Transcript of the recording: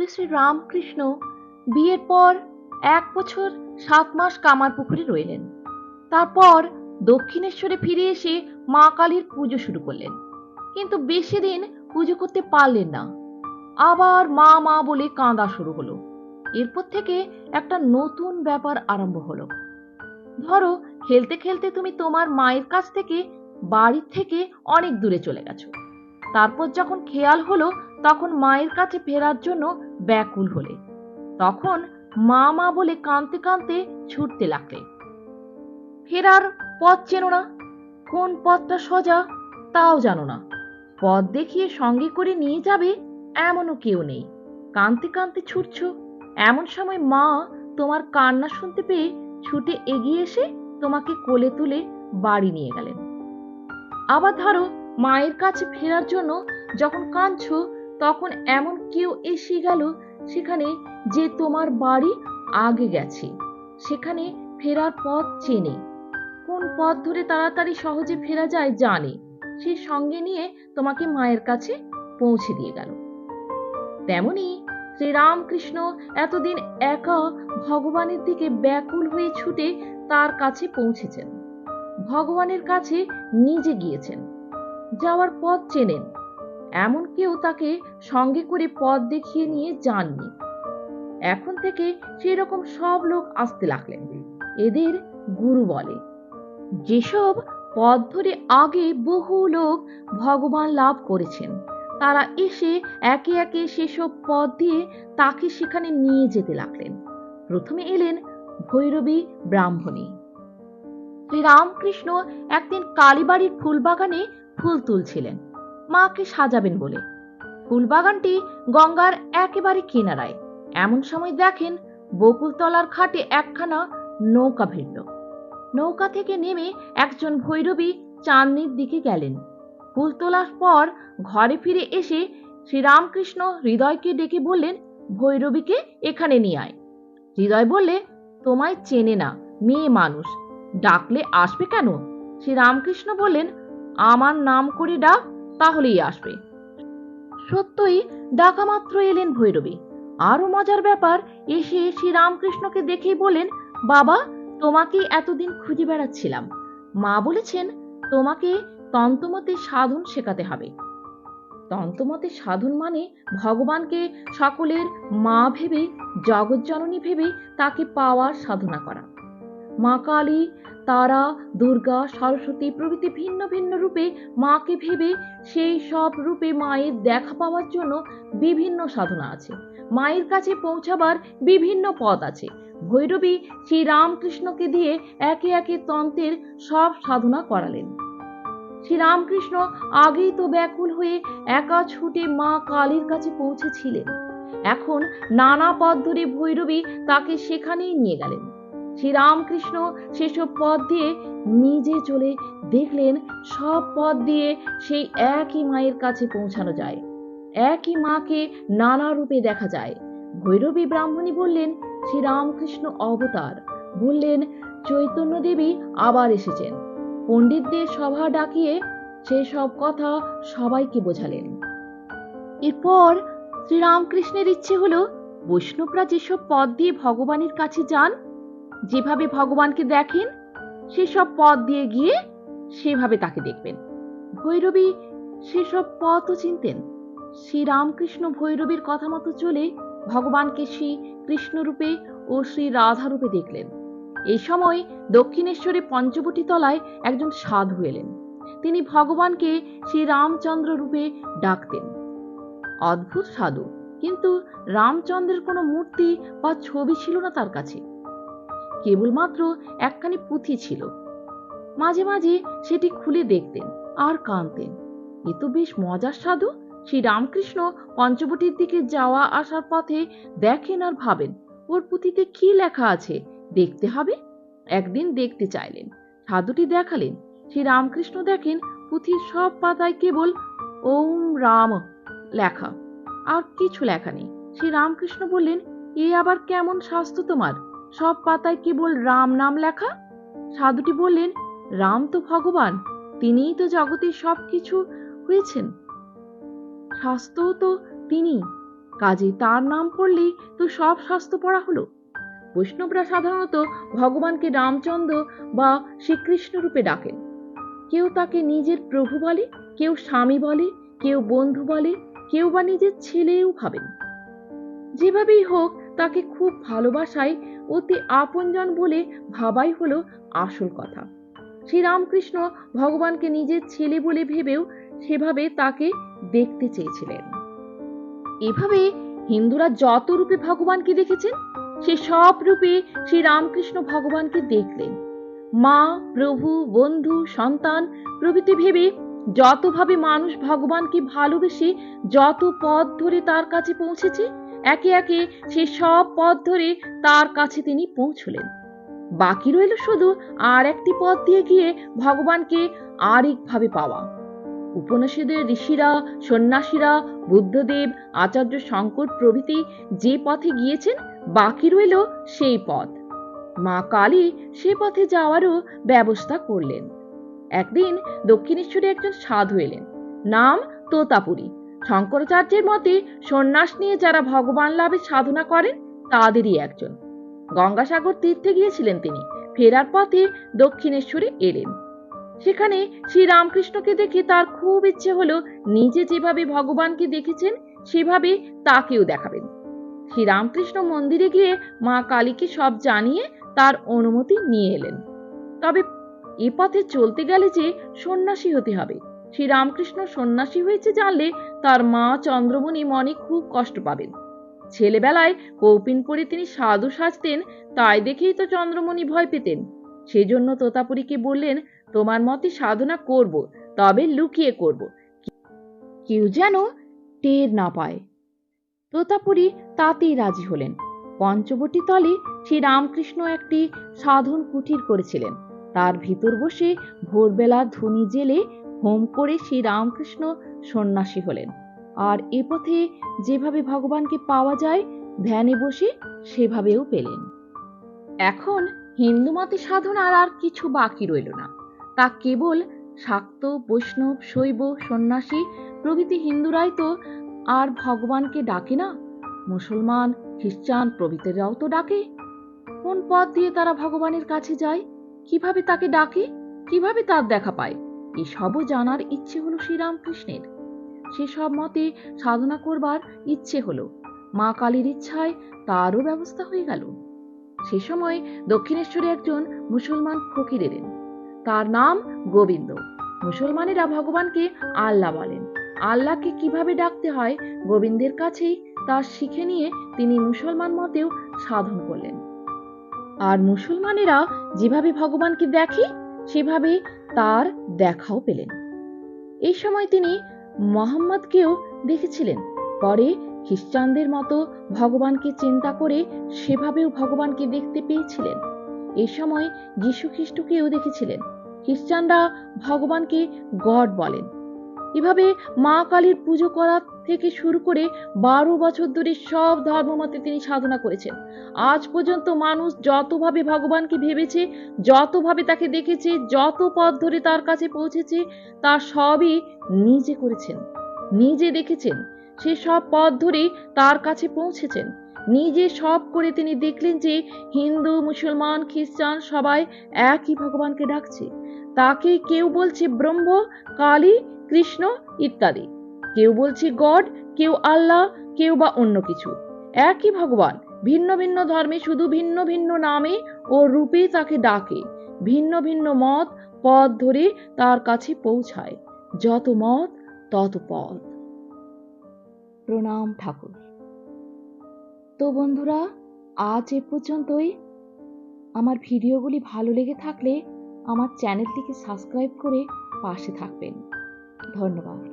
শ্রী শ্রী রামকৃষ্ণ বিয়ের পর এক বছর সাত মাস কামার পুকুরে রইলেন। তারপর দক্ষিণেশ্বরে ফিরে এসে মা কালীর পুজো শুরু করলেন। কিন্তু বেশি দিন পুজো করতে পারলেন না। আবার মা মা বলে কাঁদা শুরু হলো। এরপর থেকে একটা নতুন ব্যাপার আরম্ভ হলো। ধরো, খেলতে খেলতে তুমি তোমার মায়ের কাছ থেকে বাড়ির থেকে অনেক দূরে চলে গেছো। তারপর যখন খেয়াল হলো, তখন মায়ের কাছে ফেরার জন্য ব্যাকুল হলে। তখন মা মা বলে কাঁদতে কাঁদতে ছুটতে লাগলে। ফেরার পথ চেনো না। কোন পথটা সোজা তাও জানো না। পথ দেখিয়ে সঙ্গে করে নিয়ে যাবে এমনও কেউ নেই। কাঁদতে কাঁদতে ছুটছো। এমন সময় মা তোমার কান্না শুনতে পেয়ে ছুটে এগিয়ে এসে তোমাকে কোলে তুলে বাড়ি নিয়ে গেলেন। আবার ধরো মায়ের কাছে ফেরার জন্য যখন কাঁদছো তখন এমন কেউ এসে গেল সেখানে যে তোমার বাড়ি আগে গেছে। সেখানে ফেরার পথ চেনে। কোন পথ ধরে তাড়াতাড়ি সহজে ফেরা যায় জানে। সে সঙ্গে নিয়ে তোমাকে মায়ের কাছে পৌঁছে দিয়ে গেল। তেমনি শ্রীরামকৃষ্ণ এতদিন একা ভগবানের দিকে ব্যাকুল হয়ে ছুটে তার কাছে পৌঁছেছেন। ভগবানের কাছে নিজে গিয়েছেন। যাওয়ার পথ চেনেন। এমন কেউ তাকে সঙ্গে করে পথ দেখিয়ে নিয়ে যাননি। এখন থেকে সেই রকম সব লোক আসতে লাগলেন। এদের গুরু বলে। যেসব পথ ধরে আগে বহু লোক ভগবান লাভ করেছেন, তারা এসে একে একে সেসব পথ দিয়ে তাকে সেখানে নিয়ে যেতে লাগলেন। প্রথমে এলেন ভৈরবী ব্রাহ্মণী। শ্রীরামকৃষ্ণ একদিন কালীবাড়ির ফুলবাগানে ফুল তুলছিলেন। মাকে সাজাবেন বলে। ফুলবাগানটি গঙ্গার একেবারে কিনারায়। এমন সময় দেখেন বকুলতলার খাটে একখানা নৌকা ভিড়ল। নৌকা থেকে নেমে একজন ভৈরবী চাঁদনির দিকে গেলেন। ফুল তোলার পর ঘরে ফিরে এসে শ্রীরামকৃষ্ণ হৃদয়কে ডেকে বললেন, ভৈরবীকে এখানে নিয়ে আয়। হৃদয় বললে, তোমায় চেনে না, মেয়ে মানুষ। ডাকলে আসবে কেন? শ্রীরামকৃষ্ণ বললেন, আমার নাম করে ডাক তাহলেই আসবে। সত্যই ডাকা মাত্র এলেন ভৈরবী। আরও মজার ব্যাপার, এসে শ্রীরামকৃষ্ণকে দেখেই বলেন, বাবা, তোমাকে এতদিন খুঁজে বেড়াচ্ছিলাম। মা বলেছেন, তোমাকে তন্তমতে সাধন শেখাতে হবে। তন্তমতে সাধন মানে ভগবানকে সকলের মা ভেবে জগৎজননী ভেবে তাকে পাওয়ার সাধনা করা। মা কালী, তারা, দুর্গা, সরস্বতী প্রভৃতি ভিন্ন ভিন্ন রূপে মাকে ভেবে সেই সব রূপে মায়ের দেখা পাওয়ার জন্য বিভিন্ন সাধনা আছে। মায়ের কাছে পৌঁছাবার বিভিন্ন পথ আছে। ভৈরবী শ্রী রামকৃষ্ণকে দিয়ে একে একে তন্ত্রের সব সাধনা করালেন। শ্রীরামকৃষ্ণ আগেই তো ব্যাকুল হয়ে একা ছুটে মা কালীর কাছে পৌঁছেছিলেন। এখন নানা পথ ধরে ভৈরবী তাকে সেখানেই নিয়ে গেলেন। শ্রীরামকৃষ্ণ সেসব পথ দিয়ে নিজে চলে দেখলেন, সব পথ দিয়ে সেই একই মায়ের কাছে পৌঁছানো যায়। একই মাকে নানা রূপে দেখা যায়। ভৈরবী ব্রাহ্মণী বললেন, শ্রীরামকৃষ্ণ অবতার। বললেন, চৈতন্য দেবী আবার এসেছেন। পণ্ডিতদের সভা ডাকিয়ে সেসব কথা সবাইকে বোঝালেন। এরপর শ্রীরামকৃষ্ণের ইচ্ছে হলো, বৈষ্ণবরা যেসব পথ দিয়ে ভগবানের কাছে যান যেভাবে ভগবানকে দেখেন, সেসব পথ দিয়ে গিয়ে সেভাবে তাকে দেখবেন। ভৈরবী সেসব পথও চিনতেন। শ্রীরামকৃষ্ণ ভৈরবীর কথা মতো চলে ভগবানকে শ্রী কৃষ্ণরূপে ও শ্রী রাধারূপে দেখলেন। এই সময় দক্ষিণেশ্বরে পঞ্চবটী তলায় একজন সাধু এলেন। তিনি ভগবানকে শ্রী রামচন্দ্র রূপে ডাকতেন। অদ্ভুত সাধু, কিন্তু রামচন্দ্রের কোনো মূর্তি বা ছবি ছিল না তার কাছে। কেবলমাত্র একখানি পুঁথি ছিল। মাঝে মাঝে সেটি খুলে দেখতেন আর কাঁদতেন। এ তো বেশ মজার সাধু। শ্রী রামকৃষ্ণ পঞ্চবটির দিকে যাওয়া আসার পথে দেখেন আর ভাবেন, ওর পুঁথিতে কি লেখা আছে? দেখতে হবে। একদিন দেখতে চাইলেন। সাধুটি দেখালেন। শ্রী রামকৃষ্ণ দেখেন পুঁথির সব পাতায় কেবল ওম রাম লেখা। আর কিছু লেখা নেই। শ্রী রামকৃষ্ণ বললেন, এ আবার কেমন স্বাস্থ্য তোমার? সব পাতায় কেবল রাম নাম লেখা? সাধুটি বললেন, রাম তো ভগবান, তিনিই তো জগতের সব কিছু হয়েছেন। স্বাস্থ্যও তো তিনি, কাজে তার নাম করলেই তো সব স্বাস্থ্য পড়া হলো। বৈষ্ণবরা সাধারণত ভগবানকে রামচন্দ্র বা শ্রীকৃষ্ণ রূপে ডাকেন। কেউ তাকে নিজের প্রভু বলে, কেউ স্বামী বলে, কেউ বন্ধু বলে, কেউ বা নিজের ছেলেও ভাবেন। যেভাবেই হোক তাকে খুব ভালোবাসায় অতি আপনজন বলে ভাবাই হলো আসল কথা। শ্রীরামকৃষ্ণ ভগবানকে নিজের ছেলে বলে ভেবেও সেভাবে তাকে দেখতে চেয়েছিলেন। এভাবে হিন্দুরা যত রূপে ভগবানকে দেখেছেন, সে সব রূপে শ্রীরামকৃষ্ণ ভগবানকে দেখলেন। মা, প্রভু, বন্ধু, সন্তান প্রভৃতি ভেবে যতভাবে মানুষ ভগবানকে ভালোবেসে যত পথ ধরে তার কাছে পৌঁছেছে একে একে সে সব পথ ধরে তার কাছে তিনি পৌঁছলেন। বাকি রইল শুধু আর একটি পথ দিয়ে গিয়ে ভগবানকে আরেকভাবে পাওয়া। উপনিষদের ঋষিরা, সন্ন্যাসীরা, বুদ্ধদেব, আচার্য শঙ্কর প্রভৃতি যে পথে গিয়েছেন, বাকি রইল সেই পথ। মা কালী সে পথে যাওয়ারও ব্যবস্থা করলেন। একদিন দক্ষিণেশ্বরে একজন সাধু এলেন, নাম তোতাপুরী। শঙ্করাচার্যের মতে সন্ন্যাস নিয়ে যারা ভগবান লাভের সাধনা করেন, তাদেরই একজন। গঙ্গাসাগর তীর্থে গিয়েছিলেন তিনি, ফেরার পথে দক্ষিণেশ্বরে এলেন। সেখানে শ্রীরামকৃষ্ণকে দেখে তার খুব ইচ্ছে হলো নিজে যেভাবে ভগবানকে দেখেছেন, সেভাবে তাকেও দেখাবেন। শ্রীরামকৃষ্ণ মন্দিরে গিয়ে মা কালীকে সব জানিয়ে তার অনুমতি নিয়ে এলেন। তবে এ পথে চলতে গেলে যে সন্ন্যাসী হতে হবে শ্রীরামকৃষ্ণ সন্ন্যাসী হয়েছে জানলে তার মা চন্দ্রমণি মনে খুব কষ্ট পাবেন। ছেলেবেলায় কৌপিন পরে তিনি সাধু সাজতেন, তাই দেখেই তো চন্দ্রমণি ভয় পেতেন। সেজন্য তোতাপুরীকে বললেন, তোমার মতে সাধনা করব, তবে লুকিয়ে করব। কেউ যেন টের না পায়। তোতাপুরী তাতেই রাজি হলেন। পঞ্চবটী তলে শ্রী রামকৃষ্ণ একটি সাধন কুটির করেছিলেন। তার ভিতর বসে ভোরবেলা ধুনি জেলে হোম করে শ্রী রামকৃষ্ণ সন্ন্যাসী হলেন। আর এ পথে যেভাবে ভগবানকে পাওয়া যায়, ধ্যানে বসে সেভাবেও পেলেন। এখন হিন্দু মতে সাধনার আর কিছু বাকি রইল না। তা কেবল শাক্ত, বৈষ্ণব, শৈব, সন্ন্যাসী প্রভৃতি হিন্দুরাই তো আর ভগবানকে ডাকে না। মুসলমান, খ্রিস্টান প্রভৃতিরাও তো ডাকে। কোন পথ দিয়ে তারা ভগবানের কাছে যায়? কীভাবে তাকে ডাকে? কীভাবে তার দেখা পায়? এসবও জানার ইচ্ছে হলো শ্রীরামকৃষ্ণের। সেসব মতে সাধনা করবার ইচ্ছে হলো। মা কালীর ইচ্ছায় তারও ব্যবস্থা হয়ে গেল। সে সময় দক্ষিণেশ্বরে একজন মুসলমান ফকির এলেন। তার নাম গোবিন্দ। মুসলমানেরা ভগবানকে আল্লাহ বলেন। আল্লাহকে কীভাবে ডাকতে হয় গোবিন্দের কাছেই তা শিখে নিয়ে তিনি মুসলমান মতেও সাধন করলেন। আর মুসলমানেরা যেভাবে ভগবানকে দেখে সেভাবে তার দেখাও পেলেন। এই সময় তিনি মোহাম্মদকেও দেখেছিলেন। পরে খ্রিস্টানদের মতো ভগবানকে চিন্তা করে সেভাবেও ভগবানকে দেখতে পেয়েছিলেন। এই সময় যীশু খ্রিস্টকেও দেখেছিলেন। খ্রিস্টানরা ভগবানকে গড বলেন। এভাবে মা কালীর পুজো করা থেকে শুরু করে বারো বছর ধরে সব ধর্মমতে তিনি সাধনা করেছেন। আজ পর্যন্ত মানুষ যতভাবে ভগবানকে ভেবেছে, যতভাবে তাকে দেখেছে, যত পথ ধরে তার কাছে পৌঁছেছে, তা সবই নিজে করেছেন, নিজে দেখেছেন। সে সব পথ ধরে তার কাছে পৌঁছেছেন। নিজে সব করে তিনি দেখলেন যে হিন্দু, মুসলমান, খ্রিস্টান সবাই একই ভগবানকে ডাকছে। তাকে কেউ বলছে ব্রহ্ম, কালী, কৃষ্ণ ইত্যাদি। কেউ বলছে গড, কেউ আল্লাহ, কেউ বা অন্য কিছু। একই ভগবান, ভিন্ন ভিন্ন ধর্মে শুধু ভিন্ন ভিন্ন নামে ও রূপে তাকে ডাকে। ভিন্ন ভিন্ন মত, পথ ধরে তার কাছে পৌঁছায়। যত মত, তত পথ। প্রণাম ঠাকুর। তো বন্ধুরা, আজ এ পর্যন্তই। আমার ভিডিওগুলি ভালো লেগে থাকলে আমার চ্যানেলটিকে সাবস্ক্রাইব করে পাশে থাকবেন। ধন্যবাদ।